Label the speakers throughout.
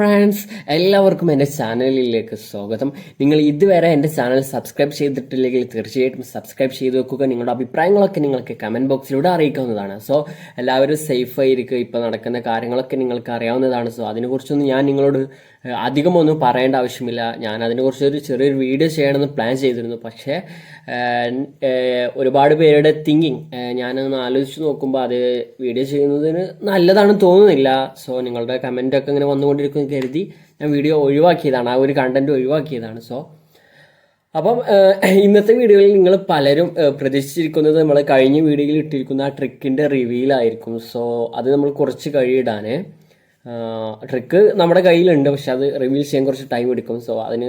Speaker 1: Friends എല്ലാവർക്കും എന്റെ ചാനലിലേക്ക് സ്വാഗതം. നിങ്ങൾ ഇതുവരെ എന്റെ ചാനൽ സബ്സ്ക്രൈബ് ചെയ്തിട്ടില്ലെങ്കിൽ തീർച്ചയായിട്ടും സബ്സ്ക്രൈബ് ചെയ്ത് വെക്കുക. നിങ്ങളുടെ അഭിപ്രായങ്ങളൊക്കെ നിങ്ങൾക്ക് കമന്റ് ബോക്സിലൂടെ അറിയിക്കാവുന്നതാണ്. സോ എല്ലാവരും സേഫ് ഇപ്പോൾ നടക്കുന്ന കാര്യങ്ങളൊക്കെ നിങ്ങൾക്ക് അറിയാവുന്നതാണ്. സോ അതിനെക്കുറിച്ചൊന്നും ഞാൻ നിങ്ങളോട് അധികമൊന്നും പറയേണ്ട ആവശ്യമില്ല. ഞാൻ അതിനെക്കുറിച്ച് ഒരു ചെറിയൊരു വീഡിയോ ചെയ്യണമെന്ന് പ്ലാൻ ചെയ്തിരുന്നു. പക്ഷേ ഒരുപാട് പേരുടെ തിങ്കിങ് ഞാനൊന്ന് ആലോചിച്ച് നോക്കുമ്പോൾ അത് വീഡിയോ ചെയ്യുന്നതിന് നല്ലതാണെന്ന് തോന്നുന്നില്ല. സോ നിങ്ങളുടെ കമന്റൊക്കെ ഇങ്ങനെ വന്നുകൊണ്ടിരിക്കുന്നു കരുതി ഞാൻ വീഡിയോ ഒഴിവാക്കിയതാണ്. ആ ഒരു കണ്ടന്റ് ഒഴിവാക്കിയതാണ്. സോ അപ്പം ഇന്നത്തെ വീഡിയോയിൽ നിങ്ങൾ പലരും പ്രതീക്ഷിച്ചിരിക്കുന്നത് നമ്മൾ കഴിഞ്ഞ വീഡിയോയിൽ ഇട്ടിരിക്കുന്ന ആ ട്രിക്കിന്റെ റിവീലായിരിക്കും സോ അത് നമ്മൾ കുറച്ച് കഴിയിടാൻ ട്രിക്ക് നമ്മുടെ കയ്യിലുണ്ട് പക്ഷെ അത് റിവീൽ ചെയ്യാൻ കുറച്ച് ടൈം എടുക്കും. സോ അതിന്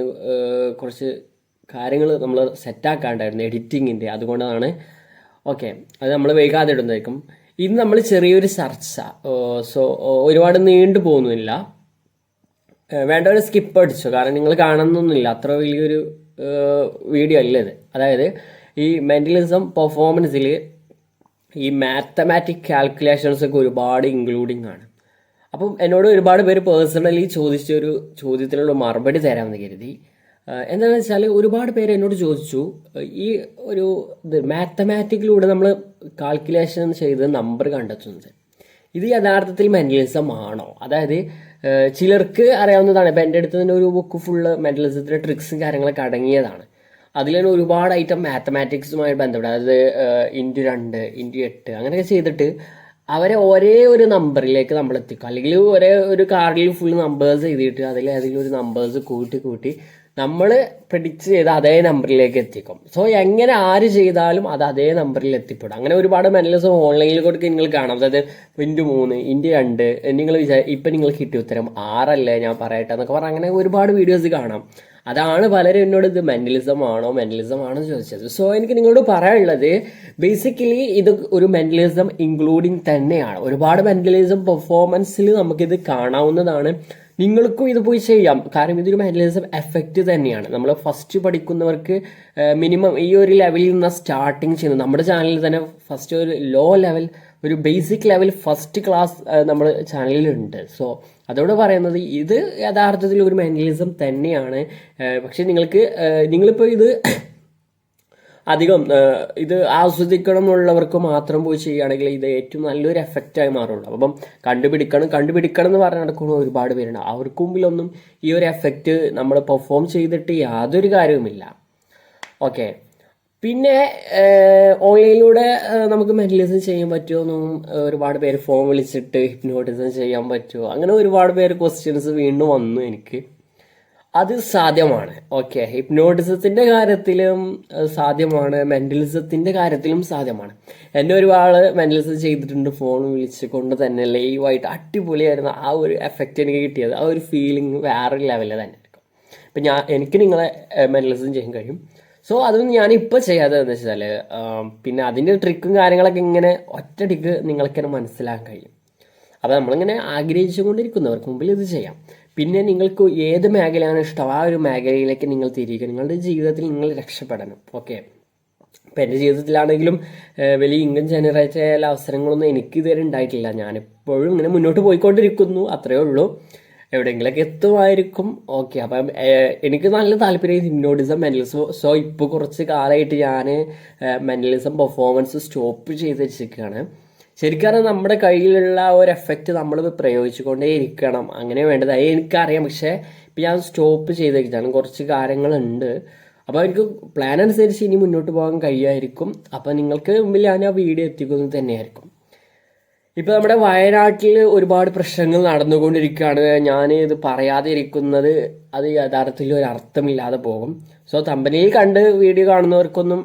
Speaker 1: കുറച്ച് കാര്യങ്ങൾ നമ്മൾ സെറ്റാക്കാണ്ടായിരുന്നു എഡിറ്റിങ്ങിന്റെ അതുകൊണ്ടാണ് ഓക്കെ അത് നമ്മൾ വൈകാതെ ഇടുന്നതായിരിക്കും. ഇന്ന് നമ്മൾ ചെറിയൊരു ചർച്ച. സോ ഒരുപാട് നീണ്ടു പോകുന്നില്ല. വേണ്ടവർ സ്കിപ്പ് അടിച്ചു. കാരണം നിങ്ങൾ കാണുന്നൊന്നുമില്ല. അത്ര വലിയൊരു വീഡിയോ അല്ല ഇത്. അതായത് ഈ മെന്റലിസം പെർഫോമൻസിൽ ഈ മാത്തമാറ്റിക് കാൽക്കുലേഷൻസ് ഒക്കെ ഒരുപാട് ഇൻക്ലൂഡിങ് ആണ്. അപ്പം എന്നോട് ഒരുപാട് പേര് പേഴ്സണലി ചോദിച്ച ഒരു ചോദ്യത്തിനുള്ള മറുപടി തരാമെന്ന് കരുതി. എന്താണെന്ന് വെച്ചാൽ ഒരുപാട് പേര് എന്നോട് ചോദിച്ചു. ഈ ഒരു ഇത് മാത്തമാറ്റിക്കിലൂടെ നമ്മൾ കാൽക്കുലേഷൻ ചെയ്ത് നമ്പർ കണ്ടെത്തുന്നത്. ഇത് യഥാർത്ഥത്തിൽ മെന്റലിസം ആണോ? അതായത് ചിലർക്ക് അറിയാവുന്നതാണ്. ഇപ്പം എന്റെ അടുത്ത് തന്നെ ഒരു ബുക്ക് ഫുള്ള് മെന്റലിസത്തിന്റെ ട്രിക്സും കാര്യങ്ങളൊക്കെ അടങ്ങിയതാണ്. അതിൽ തന്നെ ഒരുപാട് ഐറ്റം മാത്തമാറ്റിക്സുമായി ബന്ധപ്പെട്ട് അതായത് ഇന്റു രണ്ട് ഇന്റു എട്ട് അങ്ങനെയൊക്കെ ചെയ്തിട്ട് അവരെ ഒരേ ഒരു നമ്പറിലേക്ക് നമ്മൾ എത്തിക്കും. അല്ലെങ്കിൽ ഒരേ ഒരു കാർഡിൽ ഫുൾ നമ്പേഴ്സ് എഴുതിയിട്ട് അതിൽ ഏതെങ്കിലും ഒരു നമ്പേഴ്സ് കൂട്ടി കൂട്ടി നമ്മൾ പ്രിഡിക്റ്റ് ചെയ്ത അതേ നമ്പറിലേക്ക് എത്തിക്കും. സോ എങ്ങനെ ആര് ചെയ്താലും അത് അതേ നമ്പറിൽ എത്തിപ്പെടും. അങ്ങനെ ഒരുപാട് മെനലിസം ഓൺലൈനിൽ കൊടുക്കുക നിങ്ങൾ കാണാം. അതായത് ഇന്റു മൂന്ന് ഇന്റു രണ്ട് നിങ്ങൾ വിചാരി ഇപ്പം നിങ്ങൾ കിട്ടിയ ഉത്തരം ആറല്ലേ ഞാൻ പറയട്ടെ എന്നൊക്കെ പറഞ്ഞാൽ അങ്ങനെ ഒരുപാട് വീഡിയോസ് കാണാം. അതാണ് പലരും എന്നോട് ഇത് മെന്റലിസം ആണോ മെന്റലിസം ആണോ ചോദിച്ചത്. സോ എനിക്ക് നിങ്ങളോട് പറയാനുള്ളത് ബേസിക്കലി ഇത് ഒരു മെന്റലിസം ഇൻക്ലൂഡിങ് തന്നെയാണ്. ഒരുപാട് മെന്റലിസം പെർഫോമൻസിൽ നമുക്കിത് കാണാവുന്നതാണ്. നിങ്ങൾക്കും ഇത് പോയി ചെയ്യാം. കാരണം ഇതൊരു മെന്റലിസം എഫക്റ്റ് തന്നെയാണ്. നമ്മൾ ഫസ്റ്റ് പഠിക്കുന്നവർക്ക് മിനിമം ഈ ഒരു ലെവലിൽ നിന്ന് സ്റ്റാർട്ടിങ് ചെയ്യുന്നത്. നമ്മുടെ ചാനലിൽ തന്നെ ഫസ്റ്റ് ഒരു ലോ ലെവൽ ഒരു ബേസിക് ലെവൽ ഫസ്റ്റ് ക്ലാസ് നമ്മൾ ചാനലിലുണ്ട്. സോ അതോട് പറയുന്നത് ഇത് യഥാർത്ഥത്തിൽ ഒരു മെന്റലിസം തന്നെയാണ്. പക്ഷേ നിങ്ങൾക്ക് നിങ്ങളിപ്പോൾ ഇത് അധികം ഇത് ആസ്വദിക്കണമുള്ളവർക്ക് മാത്രം പോയി ചെയ്യുകയാണെങ്കിൽ ഇത് ഏറ്റവും നല്ലൊരു എഫക്റ്റായി മാറുള്ളൂ. അപ്പം കണ്ടുപിടിക്കണം കണ്ടുപിടിക്കണം എന്ന് പറഞ്ഞ് നടക്കുന്ന ഒരുപാട് പേരുണ്ട്. അവർക്ക് മുമ്പിലൊന്നും ഈ ഒരു എഫക്റ്റ് നമ്മൾ പെർഫോം ചെയ്തിട്ട് യാതൊരു കാര്യവുമില്ല. ഓക്കെ പിന്നെ ഓൺലൈനിലൂടെ നമുക്ക് മെന്റലിസം ചെയ്യാൻ പറ്റുമോന്നും ഒരുപാട് പേര് ഫോൺ വിളിച്ചിട്ട് ഹിപ്നോട്ടിസം ചെയ്യാൻ പറ്റുമോ? അങ്ങനെ ഒരുപാട് പേര് ക്വസ്റ്റ്യൻസ് വീണ്ടും വന്നു എനിക്ക്. അത് സാധ്യമാണ്. ഓക്കെ ഹിപ്നോട്ടിസത്തിന്റെ കാര്യത്തിലും സാധ്യമാണ്. മെന്റലിസത്തിന്റെ കാര്യത്തിലും സാധ്യമാണ്. എന്നെ ഒരുപാട് മെന്റലിസം ചെയ്തിട്ടുണ്ട് ഫോൺ വിളിച്ച് കൊണ്ട് തന്നെ. ലൈവായിട്ട് അടിപൊളിയായിരുന്നു. ആ ഒരു എഫക്റ്റ് എനിക്ക് കിട്ടിയത്. ആ ഒരു ഫീലിംഗ് വേറെ ലെവലിൽ തന്നെ ഇപ്പം ഞാൻ എനിക്ക് നിങ്ങളെ മെന്റലിസം ചെയ്യാൻ കഴിയും. സോ അതൊന്നും ഞാൻ ചെയ്യാതെ എന്ന് വെച്ചാൽ പിന്നെ അതിന്റെ ട്രിക്കും കാര്യങ്ങളൊക്കെ ഇങ്ങനെ ഒറ്റടിക്ക് നിങ്ങൾക്ക് തന്നെ മനസ്സിലാക്കാൻ കഴിയും. അപ്പോൾ നമ്മളിങ്ങനെ ആഗ്രഹിച്ചുകൊണ്ടിരിക്കുന്നവർക്ക് മുമ്പിൽ ഇത് ചെയ്യാം. പിന്നെ നിങ്ങൾക്ക് ഏത് മേഖലയാണ് ഇഷ്ടം? ആ ഒരു മേഖലയിലേക്ക് നിങ്ങൾ തിരിയുക. നിങ്ങളുടെ ജീവിതത്തിൽ നിങ്ങൾ രക്ഷപ്പെടണം. ഓക്കെ ഇപ്പം എന്റെ ജീവിതത്തിലാണെങ്കിലും വലിയ ഇൻകം ജനറേറ്റ് ചെയ്യാനുള്ള അവസരങ്ങളൊന്നും എനിക്ക് ഇതുവരെ ഉണ്ടായിട്ടില്ല. ഞാനിപ്പോഴും ഇങ്ങനെ മുന്നോട്ട് പോയിക്കൊണ്ടിരിക്കുന്നു. അത്രയേ ഉള്ളൂ. എവിടെയെങ്കിലൊക്കെ എത്തുമായിരിക്കും. ഓക്കെ അപ്പം എനിക്ക് നല്ല താല്പര്യം ഹിപ്നോട്ടിസം മെന്റലിസം സോ ഇപ്പോൾ കുറച്ച് കാലമായിട്ട് ഞാൻ മെന്റലിസം പെർഫോമൻസ് സ്റ്റോപ്പ് ചെയ്ത് വെച്ചിരിക്കുകയാണ്. ശരിക്കും നമ്മുടെ കയ്യിലുള്ള ഒരു എഫക്റ്റ് നമ്മൾ പ്രയോഗിച്ചുകൊണ്ടേ ഇരിക്കണം. അങ്ങനെ വേണ്ടത് അത് എനിക്കറിയാം. പക്ഷേ ഇപ്പം ഞാൻ സ്റ്റോപ്പ് ചെയ്തേക്കാണ് കുറച്ച് കാര്യങ്ങളുണ്ട്. അപ്പോൾ എനിക്ക് പ്ലാൻ അനുസരിച്ച് ഇനി മുന്നോട്ട് പോകാൻ കഴിയുമായിരിക്കും. അപ്പോൾ നിങ്ങൾക്ക് മുമ്പിൽ ഞാൻ ആ വീഡിയോ എത്തിക്കുന്നത് തന്നെയായിരിക്കും. ഇപ്പൊ നമ്മുടെ വയനാട്ടിൽ ഒരുപാട് പ്രശ്നങ്ങൾ നടന്നുകൊണ്ടിരിക്കുകയാണ്. ഞാൻ ഇത് പറയാതെ ഇരിക്കുന്നത് അത് യഥാർത്ഥത്തിൽ ഒരു അർത്ഥമില്ലാതെ പോകും. സോ കമ്പനിയിൽ കണ്ട് വീഡിയോ കാണുന്നവർക്കൊന്നും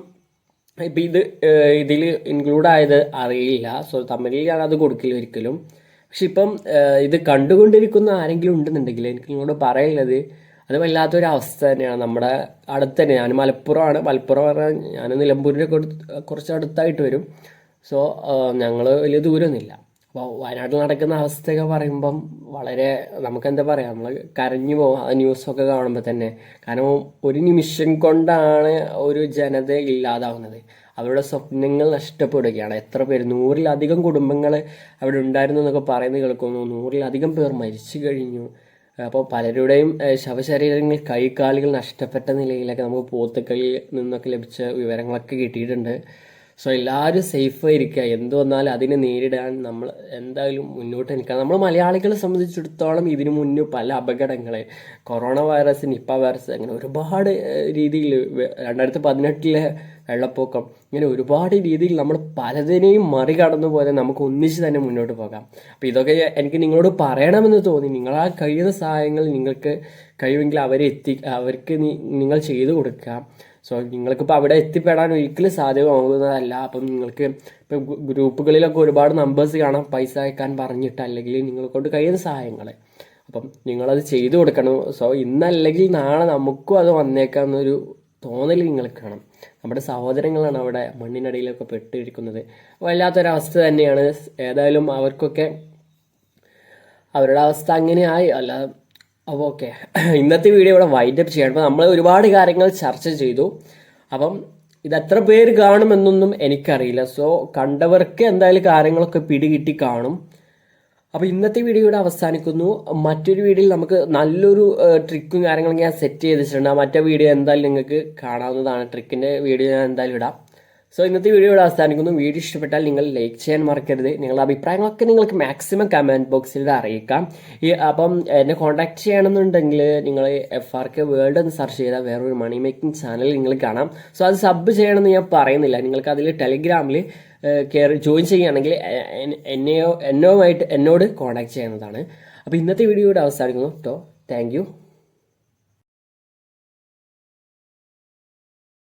Speaker 1: ഇപ്പൊ ഇത് ഇതിൽ ഇൻക്ലൂഡ് ആയത് അറിയില്ല. സോ കമ്പനിയിൽ ഞാൻ അത് കൊടുക്കില്ല ഒരിക്കലും. പക്ഷെ ഇപ്പം ഇത് കണ്ടുകൊണ്ടിരിക്കുന്ന ആരെങ്കിലും ഉണ്ടെന്നുണ്ടെങ്കിൽ എനിക്ക് നിങ്ങളോട് പറയുന്നത് അത് വല്ലാത്തൊരു അവസ്ഥ തന്നെയാണ്. നമ്മുടെ അടുത്ത് തന്നെ ഞാൻ മലപ്പുറമാണ് മലപ്പുറം പറഞ്ഞാൽ ഞാൻ നിലമ്പൂരിന്റെ കുറച്ച് അടുത്തായിട്ട് വരും. സോ ഞങ്ങൾ വലിയ ദൂരമൊന്നുമില്ല അപ്പോൾ വയനാട്ടിൽ നടക്കുന്ന അവസ്ഥയൊക്കെ പറയുമ്പം വളരെ നമുക്കെന്താ പറയുക നമ്മൾ കരഞ്ഞു പോകും. ആ ന്യൂസൊക്കെ കാണുമ്പോൾ തന്നെ. കാരണം ഒരു നിമിഷം കൊണ്ടാണ് ഒരു ജനത ഇല്ലാതാവുന്നത്. അവരുടെ സ്വപ്നങ്ങൾ നഷ്ടപ്പെടുകയാണ്. എത്ര പേര് നൂറിലധികം കുടുംബങ്ങൾ അവിടെ ഉണ്ടായിരുന്നു എന്നൊക്കെ പറയുന്നത് കേൾക്കുന്നു. നൂറിലധികം പേർ മരിച്ചു കഴിഞ്ഞു. അപ്പോൾ പലരുടെയും ശവശരീരങ്ങൾ കൈകാലുകൾ നഷ്ടപ്പെട്ട നിലയിലൊക്കെ നമുക്ക് പോത്തുക്കളിൽ നിന്നൊക്കെ ലഭിച്ച വിവരങ്ങളൊക്കെ കിട്ടിയിട്ടുണ്ട്. സോ എല്ലാവരും സേഫ് ഇരിക്കുക. എന്ത് വന്നാലും അതിനെ നേരിടാൻ നമ്മൾ എന്തായാലും മുന്നോട്ട് നിൽക്കണം. നമ്മൾ മലയാളികളെ സംബന്ധിച്ചിടത്തോളം ഇതിനു മുന്നേ പല അപകടങ്ങളെ കൊറോണ വൈറസ് നിപ്പ വൈറസ് അങ്ങനെ ഒരുപാട് രീതിയിൽ രണ്ടായിരത്തി പതിനെട്ടിലെ വെള്ളപ്പൊക്കം ഇങ്ങനെ ഒരുപാട് രീതിയിൽ നമ്മൾ പലതിനെയും മറികടന്നു പോലെ നമുക്ക് ഒന്നിച്ച് തന്നെ മുന്നോട്ട് പോകാം. അപ്പോൾ ഇതൊക്കെ എനിക്ക് നിങ്ങളോട് പറയണമെന്ന് തോന്നി. നിങ്ങളാ കഴിയുന്ന സഹായങ്ങൾ നിങ്ങൾക്ക് കഴിയുമെങ്കിൽ അവരെ എത്തി അവർക്ക് നിങ്ങൾ ചെയ്തു കൊടുക്കുക. സോ നിങ്ങൾക്കിപ്പോൾ അവിടെ എത്തിപ്പെടാൻ ഒരിക്കലും സാധ്യമാകുന്നതല്ല. അപ്പം നിങ്ങൾക്ക് ഇപ്പം ഗ്രൂപ്പുകളിലൊക്കെ ഒരുപാട് നമ്പേഴ്സ് കാണാം പൈസ അയക്കാൻ പറഞ്ഞിട്ട് അല്ലെങ്കിൽ നിങ്ങളെ കൊണ്ട് കഴിയുന്ന സഹായങ്ങൾ. അപ്പം നിങ്ങളത് ചെയ്തു കൊടുക്കണം. സോ ഇന്നല്ലെങ്കിൽ നാളെ നമുക്കും അത് വന്നേക്കാന്നൊരു തോന്നൽ നിങ്ങൾ കാണാം. നമ്മുടെ സഹോദരങ്ങളാണ് അവിടെ മണ്ണിനടിയിലൊക്കെ പെട്ടിരിക്കുന്നത്. വല്ലാത്തൊരവസ്ഥ തന്നെയാണ്. ഏതായാലും അവർക്കൊക്കെ അവരുടെ അവസ്ഥ അങ്ങനെയായി. അല്ല അപ്പോൾ ഓക്കെ. ഇന്നത്തെ വീഡിയോ ഇവിടെ വൈൻഡപ്പ് ചെയ്യണം. അപ്പോൾ നമ്മൾ ഒരുപാട് കാര്യങ്ങൾ ചർച്ച ചെയ്തു. അപ്പം ഇത് എത്ര പേര് കാണുമെന്നൊന്നും എനിക്കറിയില്ല. സോ കണ്ടവർക്ക് എന്തായാലും കാര്യങ്ങളൊക്കെ പിടികിട്ടി കാണും. അപ്പോൾ ഇന്നത്തെ വീഡിയോ ഇവിടെ അവസാനിക്കുന്നു. മറ്റൊരു വീഡിയോയിൽ നമുക്ക് നല്ലൊരു ട്രിക്കും കാര്യങ്ങളും ഞാൻ സെറ്റ് ചെയ്ത് വെച്ചിട്ടുണ്ട്. ആ മറ്റേ വീഡിയോ എന്തായാലും നിങ്ങൾക്ക് കാണാവുന്നതാണ്. ട്രിക്കിന്റെ വീഡിയോ ഞാൻ എന്തായാലും ഇടാം. സോ ഇന്നത്തെ വീഡിയോ ഇവിടെ അവസാനിക്കുന്നു. വീഡിയോ ഇഷ്ടപ്പെട്ടാൽ നിങ്ങൾ ലൈക്ക് ചെയ്യാൻ മറക്കരുത്. നിങ്ങളുടെ അഭിപ്രായങ്ങളൊക്കെ നിങ്ങൾക്ക് മാക്സിമം കമന്റ് ബോക്സിൽ അറിയിക്കാം. ഈ അപ്പം എന്നെ കോൺടാക്ട് ചെയ്യണമെന്നുണ്ടെങ്കിൽ നിങ്ങൾ എഫ് ആർ കെ വേൾഡ് എന്ന് സെർച്ച് ചെയ്താൽ വേറൊരു മണി മേക്കിംഗ് ചാനൽ നിങ്ങൾ കാണാം. സോ അത് സബ് ചെയ്യണമെന്ന് ഞാൻ പറയുന്നില്ല. നിങ്ങൾക്ക് അതിൽ ടെലിഗ്രാമിൽ കയറി ജോയിൻ ചെയ്യുകയാണെങ്കിൽ എന്നെയോ എന്നോമായിട്ട് എന്നോട് കോൺടാക്ട് ചെയ്യുന്നതാണ്. അപ്പോൾ ഇന്നത്തെ വീഡിയോ ഇവിടെ അവസാനിക്കുന്നു. കേട്ടോ താങ്ക്